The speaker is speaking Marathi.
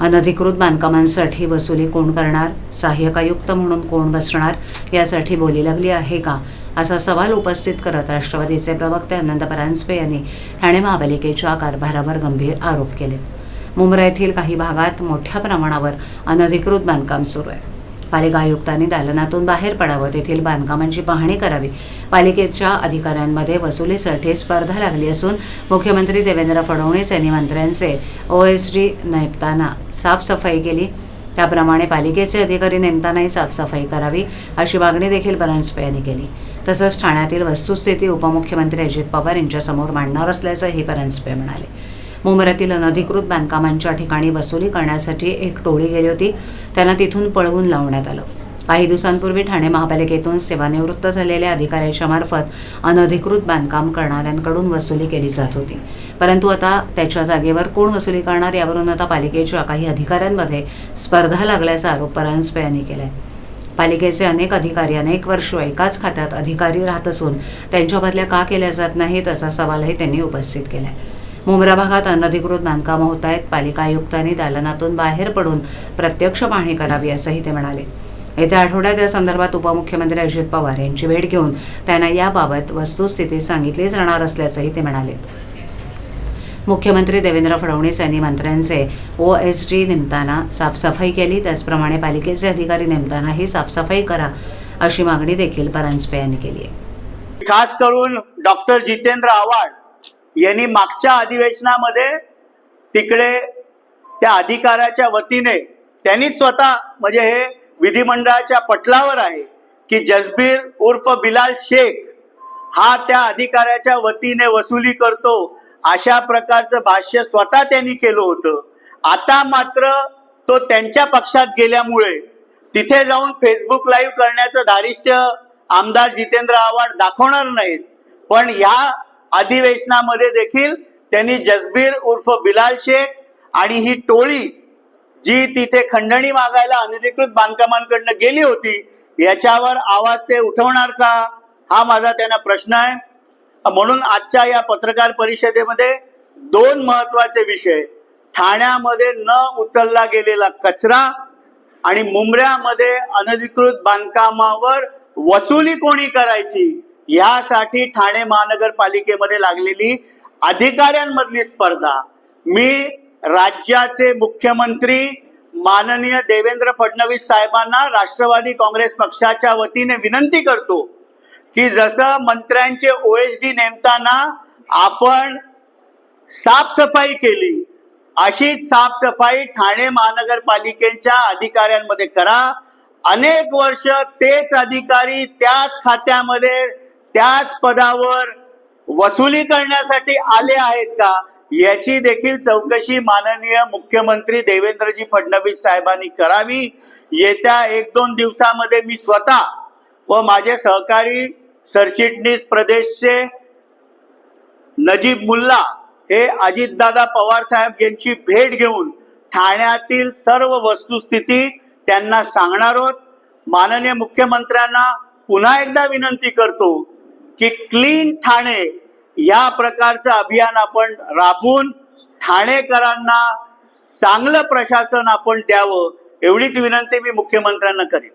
अनधिकृत बांधकामांसाठी वसुली कोण करणार? सहाय्यक आयुक्त म्हणून कोण बसणार? यासाठी बोली लागली आहे का? असा सवाल उपस्थित करत राष्ट्रवादीचे प्रवक्ते आनंद परांजपे यांनी ठाणे महापालिकेच्या कारभारावर गंभीर आरोप केलेत मुंब्रा येथील काही भागात मोठ्या प्रमाणावर अनधिकृत बांधकाम सुरू आहे. पालिका आयुक्तांनी दालनातून बाहेर पडावं. तेथील बांधकामांची पाहणी करावी. पालिकेच्या अधिकाऱ्यांमध्ये वसुलीसाठी स्पर्धा लागली असून मुख्यमंत्री देवेंद्र फडणवीस यांनी मंत्र्यांचे ओ एस डी नेमताना साफसफाई केली. त्याप्रमाणे पालिकेचे अधिकारी नेमतानाही साफसफाई करावी अशी मागणी देखील परांजपे यांनी केली. तसंच ठाण्यातील वस्तुस्थिती उपमुख्यमंत्री अजित पवार यांच्यासमोर मांडणार असल्याचंही परांजपे म्हणाले. मुंबईतील अनधिकृत बांधकामांच्या ठिकाणी वसुली करण्यासाठी एक टोळी गेली होती. त्यांना तिथून पळवून लावण्यात आलं. काही दिवसांपूर्वी ठाणे महापालिकेतून सेवानिवृत्त झालेल्या अधिकाऱ्याच्या मार्फत अनधिकृत बांधकाम करणाऱ्यांकडून वसुली केली जात होती. परंतु आता त्याच्या जागेवर कोण वसुली करणार यावरून आता पालिकेच्या काही अधिकाऱ्यांमध्ये स्पर्धा लागल्याचा आरोप परांजपे यांनी केलाय. पालिकेचे अनेक अधिकारी अनेक वर्ष एकाच खात्यात अधिकारी राहत असून त्यांच्या बदल्या का केल्या जात नाहीत असा सवालही त्यांनी उपस्थित केलाय. मुंब्रा भागात अनधिकृत बांधकामं होत आहेत. पालिका आयुक्तांनी दालनातून बाहेर पडून प्रत्यक्ष पाहणी करावी असंही ते म्हणाले. येत्या आठवड्यात या संदर्भात उपमुख्यमंत्री अजित पवार यांची भेट घेऊन त्यांना याबाबत वस्तुस्थिती सांगितली जाणार असल्याचंही ते म्हणाले. मुख्यमंत्री देवेंद्र फडणवीस यांनी मंत्र्यांचे ओ एस जी नेमताना साफसफाई केली. त्याचप्रमाणे पालिकेचे अधिकारी नेमतानाही साफसफाई करा अशी मागणी देखील परांजपे यांनी केली आहे. खास करून डॉक्टर जितेंद्र आव्हाड यांनी मागच्या अधिवेशनामध्ये तिकडे त्या अधिकाऱ्याच्या वतीने त्यांनीच स्वतः म्हणजे हे विधिमंडळाच्या पटलावर आहे की जसबीर उर्फ बिलाल शेख हा त्या अधिकाऱ्याच्या वतीने वसुली करतो अशा प्रकारचं भाष्य स्वतः त्यांनी केलं होतं. आता मात्र तो त्यांच्या पक्षात गेल्यामुळे तिथे जाऊन फेसबुक लाईव्ह करण्याचं धारिष्ट आमदार जितेंद्र आव्हाड दाखवणार नाहीत. पण ह्या अधिवेशनामध्ये देखील त्यांनी जसबीर उर्फ बिलाल शेख आणि ही टोळी जी तिथे खंडणी मागायला अनधिकृत बांधकामांकडनं गेली होती याच्यावर आवाज ते उठवणार का? हा माझा त्यांना प्रश्न आहे. म्हणून आजच्या या पत्रकार परिषदेमध्ये दोन महत्त्वाचे विषय ठाण्यामध्ये न उचलला गेलेला कचरा आणि मुंबऱ्यामध्ये अनधिकृत बांधकामावर वसुली कोणी करायची? यासाठी ठाणे महानगरपालिकेमध्ये लागलेली अधिकाऱ्यांमधली स्पर्धा. मी राज्याचे मुख्यमंत्री माननीय देवेंद्र फडणवीस साहेबांना राष्ट्रवादी काँग्रेस पक्षाच्या वतीने विनंती करतो की जसं मंत्र्यांचे ओएस डी नेमताना आपण साफसफाई केली अशीच साफसफाई ठाणे महानगरपालिकेच्या अधिकाऱ्यांमध्ये करा. अनेक वर्ष तेच अधिकारी त्याच खात्यामध्ये त्याच पदावर वसुली करण्यासाठी आले आहेत का? याची देखील चौकशी माननीय मुख्यमंत्री देवेंद्रजी फडणवीस साहेबांनी करावी. येत्या एक दोन दिवसामध्ये मी स्वतः व माझे सहकारी सरचिटणीस प्रदेशचे नजीब मुल्ला हे अजितदादा पवार साहेब यांची भेट घेऊन ठाण्यातील सर्व वस्तुस्थिती त्यांना सांगणार आहोत. माननीय मुख्यमंत्र्यांना पुन्हा एकदा विनंती करतो की क्लीन ठाणे या प्रकारचं अभियान आपण राबवून ठाणेकरांना चांगलं प्रशासन आपण द्यावं एवढीच विनंती मी मुख्यमंत्र्यांना करेन.